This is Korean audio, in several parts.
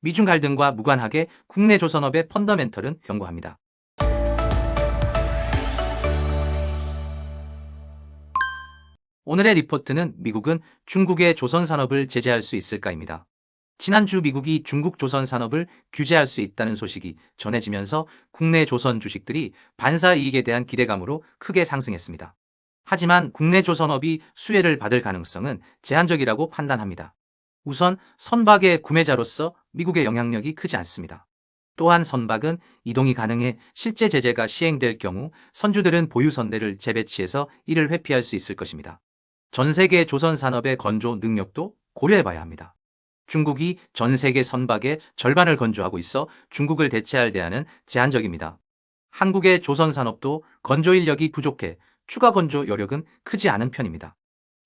미중 갈등과 무관하게 국내 조선업의 펀더멘털은 견고합니다. 오늘의 리포트는 미국은 중국의 조선 산업을 제재할 수 있을까입니다. 지난주 미국이 중국 조선 산업을 규제할 수 있다는 소식이 전해지면서 국내 조선 주식들이 반사 이익에 대한 기대감으로 크게 상승했습니다. 하지만 국내 조선업이 수혜를 받을 가능성은 제한적이라고 판단합니다. 우선 선박의 구매자로서 미국의 영향력이 크지 않습니다. 또한 선박은 이동이 가능해 실제 제재가 시행될 경우 선주들은 보유 선대를 재배치해서 이를 회피할 수 있을 것입니다. 전 세계 조선 산업의 건조 능력도 고려해 봐야 합니다. 중국이 전 세계 선박의 절반을 건조하고 있어 중국을 대체할 대안은 제한적입니다. 한국의 조선 산업도 건조 인력이 부족해 추가 건조 여력은 크지 않은 편입니다.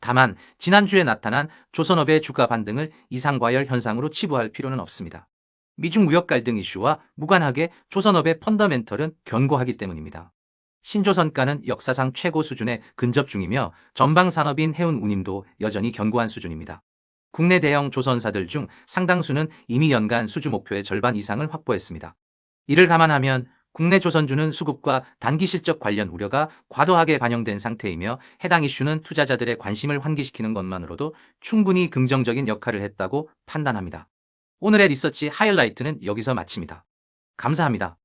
다만 지난주에 나타난 조선업의 주가 반등을 이상과열 현상으로 치부할 필요는 없습니다. 미중 무역 갈등 이슈와 무관하게 조선업의 펀더멘털은 견고하기 때문입니다. 신조선가는 역사상 최고 수준에 근접 중이며 전방 산업인 해운 운임도 여전히 견고한 수준입니다. 국내 대형 조선사들 중 상당수는 이미 연간 수주 목표의 절반 이상을 확보했습니다. 이를 감안하면 국내 조선주는 수급과 단기 실적 관련 우려가 과도하게 반영된 상태이며 해당 이슈는 투자자들의 관심을 환기시키는 것만으로도 충분히 긍정적인 역할을 했다고 판단합니다. 오늘의 리서치 하이라이트는 여기서 마칩니다. 감사합니다.